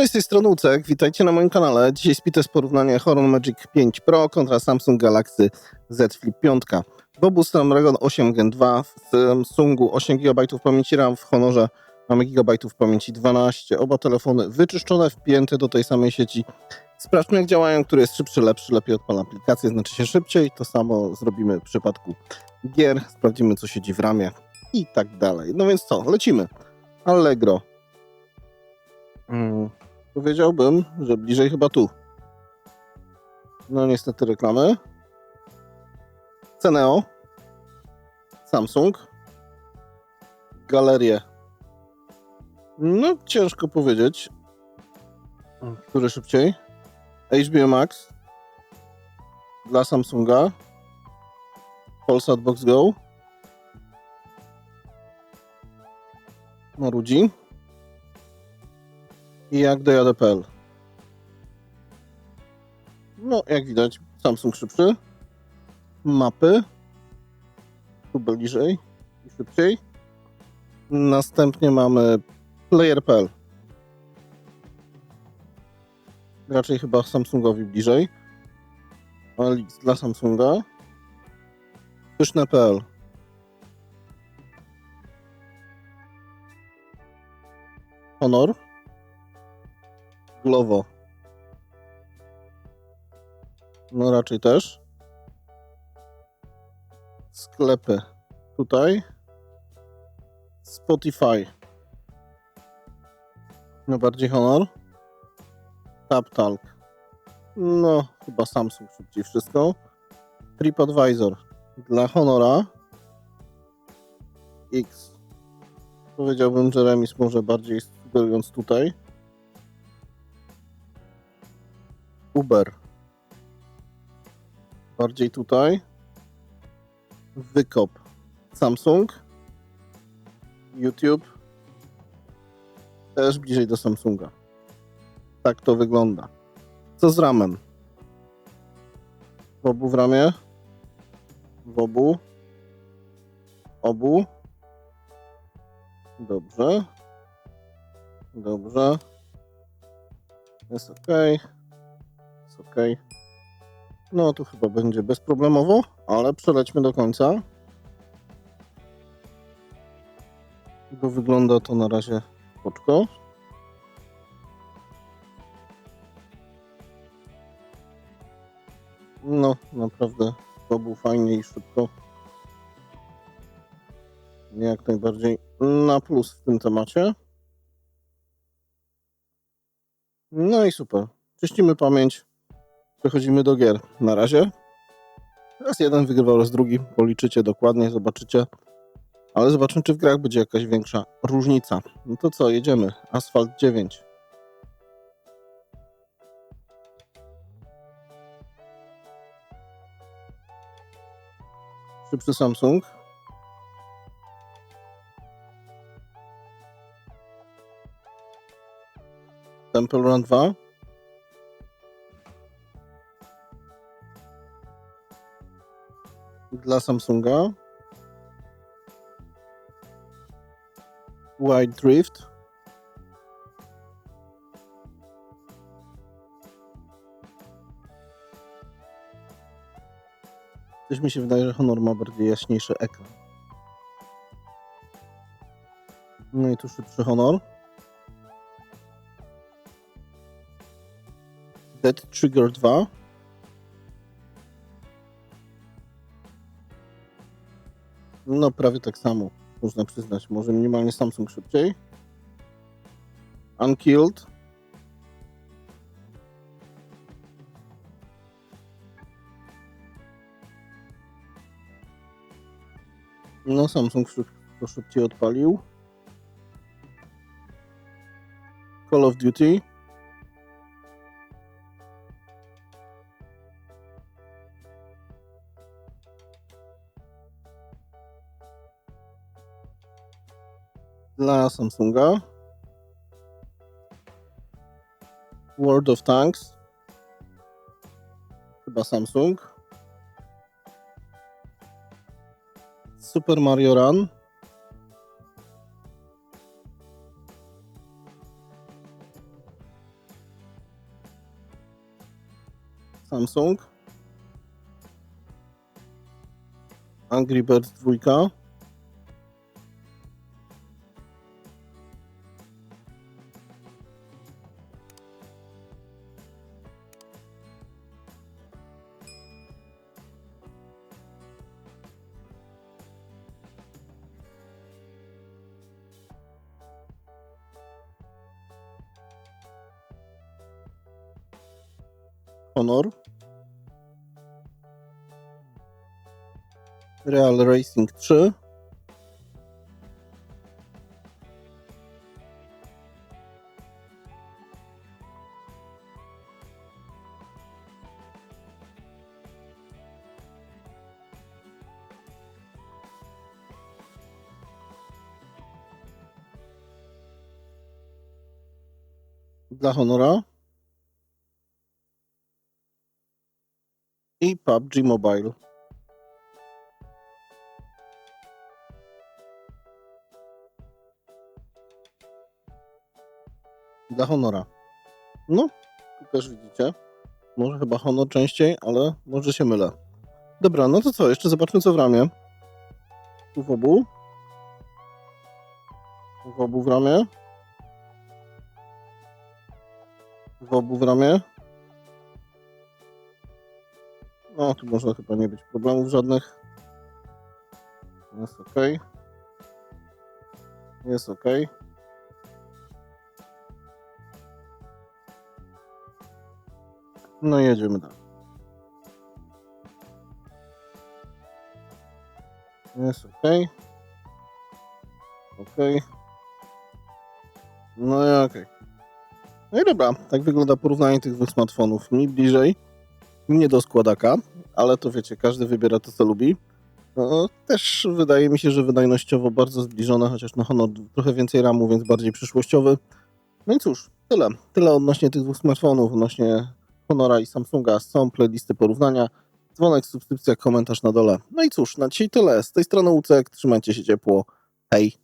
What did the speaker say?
Cześć, z tej strony Ucek, witajcie na moim kanale. Dzisiaj spite jest porównanie Horon Magic 5 Pro kontra Samsung Galaxy Z Flip 5. W obu Snapdragon 8 Gen 2, w Samsungu 8 GB pamięci RAM, w Honorze mamy GB pamięci 12. Oba telefony wyczyszczone, wpięte do tej samej sieci. Sprawdźmy jak działają, który jest szybszy, lepszy, lepiej odpala aplikację, znaczy się szybciej. To samo zrobimy w przypadku gier, sprawdzimy co siedzi w ramie i tak dalej. No więc co, lecimy. Allegro. Hmm. Powiedziałbym, że bliżej chyba tu. No niestety reklamy. Ceneo. Samsung. Galerie. No ciężko powiedzieć. Który szybciej? HBO Max. Dla Samsunga. Polsat Box Go. Marudzi i jak dojadę.pl. No, jak widać, Samsung szybszy. Mapy. Tu bliżej i szybciej. Następnie mamy player.pl. Raczej chyba Samsungowi bliżej. Ale dla Samsunga. Pyszne.pl. Honor. Glovo. No raczej też. Sklepy. Tutaj. Spotify. No bardziej Honor. TapTalk. No, chyba Samsung szybciej wszystko. TripAdvisor. Dla Honora. X. Powiedziałbym, że remis może bardziej sugerując tutaj. Uber. Bardziej tutaj. Wykop. Samsung. YouTube. Też bliżej do Samsunga. Tak to wygląda. Co z ramem? W obu w ramie. W obu. Obu. Dobrze. Dobrze. Jest ok ok. No tu chyba będzie bezproblemowo, ale przelećmy do końca. Bo wygląda to na razie poczko. No, naprawdę to był fajnie i szybko. Jak najbardziej na plus w tym temacie. No i super. Czyścimy pamięć. Przechodzimy do gier. Na razie. Raz jeden wygrywał, raz drugi. Policzycie dokładnie, zobaczycie. Ale zobaczymy, czy w grach będzie jakaś większa różnica. No to co, jedziemy. Asfalt 9. Szybszy Samsung. Temple Run 2. dla Samsunga. Wide Drift. Coś mi się wydaje, że Honor ma bardziej jaśniejszy ekran. No i tu szybszy Honor. Dead Trigger 2. No prawie tak samo, można przyznać. Może minimalnie Samsung szybciej. Unkilled. No Samsung szybciej odpalił. Call of Duty. dla Samsunga. World of Tanks. Chyba Samsung. Super Mario Run. Samsung. Angry Birds 2. Honor. Real Racing 3. Dla Honora. I PUBG Mobile. Dla Honora. No, tu też widzicie. Może chyba Honor częściej, ale może się mylę. Dobra, no to co? Jeszcze zobaczmy co w ramię. Tu w obu. W obu w ramię. W obu w ramię. No, tu może chyba nie być problemów żadnych. Jest ok. Jest ok. No jedziemy dalej. Jest ok. Ok. No i ok. No i dobra, tak wygląda porównanie tych dwóch smartfonów. Mi bliżej nie do składaka, ale to wiecie, każdy wybiera to, co lubi. No, też wydaje mi się, że wydajnościowo bardzo zbliżone, chociaż na Honor trochę więcej ramu, więc bardziej przyszłościowy. No i cóż, tyle. Tyle odnośnie tych dwóch smartfonów, odnośnie Honora i Samsunga. Są playlisty porównania. Dzwonek, subskrypcja, komentarz na dole. No i cóż, na dzisiaj tyle. Z tej strony Łucek, trzymajcie się ciepło. Hej!